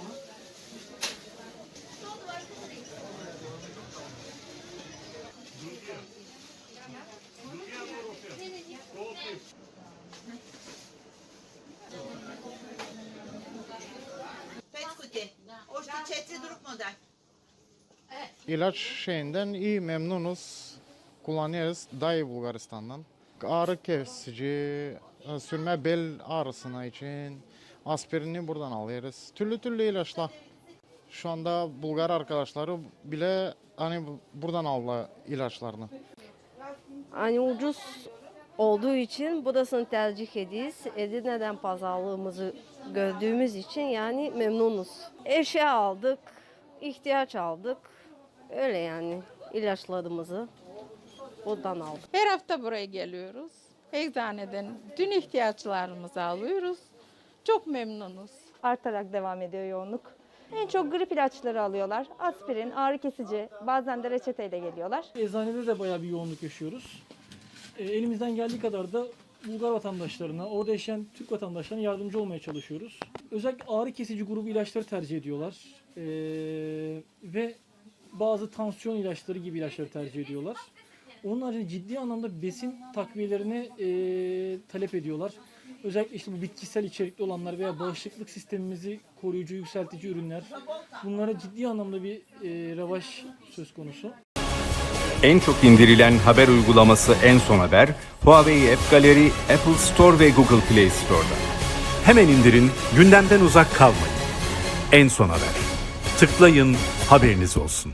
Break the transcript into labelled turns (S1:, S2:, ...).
S1: ama. Pet kuti. Hoştu model. İlaç şeyinden iyi memnunuz. Kullanıyoruz. Dayı Bulgaristan'dan. Ağrı kesici, e, sürme bel ağrısına için aspirini buradan alıyoruz. Türlü türlü ilaçlar. Şu anda Bulgar arkadaşları bile hani bu- buradan aldı ilaçlarını.
S2: Hani ucuz olduğu için burasını tercih ediyoruz. Edirne'den pazarlığımızı gördüğümüz için yani memnunuz. Eşya aldık, ihtiyaç aldık. Öyle yani ilaçlarımızı buradan aldık.
S3: Her hafta buraya geliyoruz. Eczaneden dün ihtiyaçlarımızı alıyoruz. Çok memnunuz.
S4: artarak devam ediyor yoğunluk. En çok grip ilaçları alıyorlar. Aspirin, ağrı kesici, bazen de reçeteyle geliyorlar.
S5: Eczanede de bayağı bir yoğunluk yaşıyoruz. E, elimizden geldiği kadar da Bulgar vatandaşlarına, orada yaşayan Türk vatandaşlarına yardımcı olmaya çalışıyoruz. Özellikle ağrı kesici grubu ilaçları tercih ediyorlar. E, ve bazı tansiyon ilaçları gibi ilaçları tercih ediyorlar. Onun haricinde ciddi anlamda besin takviyelerini e, talep ediyorlar. Özellikle işte bu bitkisel içerikli olanlar veya bağışıklık sistemimizi koruyucu, yükseltici ürünler. Bunlara ciddi anlamda bir e, revaş söz konusu.
S6: En çok indirilen haber uygulaması En Son Haber, Huawei App Gallery, Apple Store ve Google Play Store'da.
S7: Hemen indirin, gündemden uzak kalmayın. En son haber. Tıklayın, haberiniz olsun.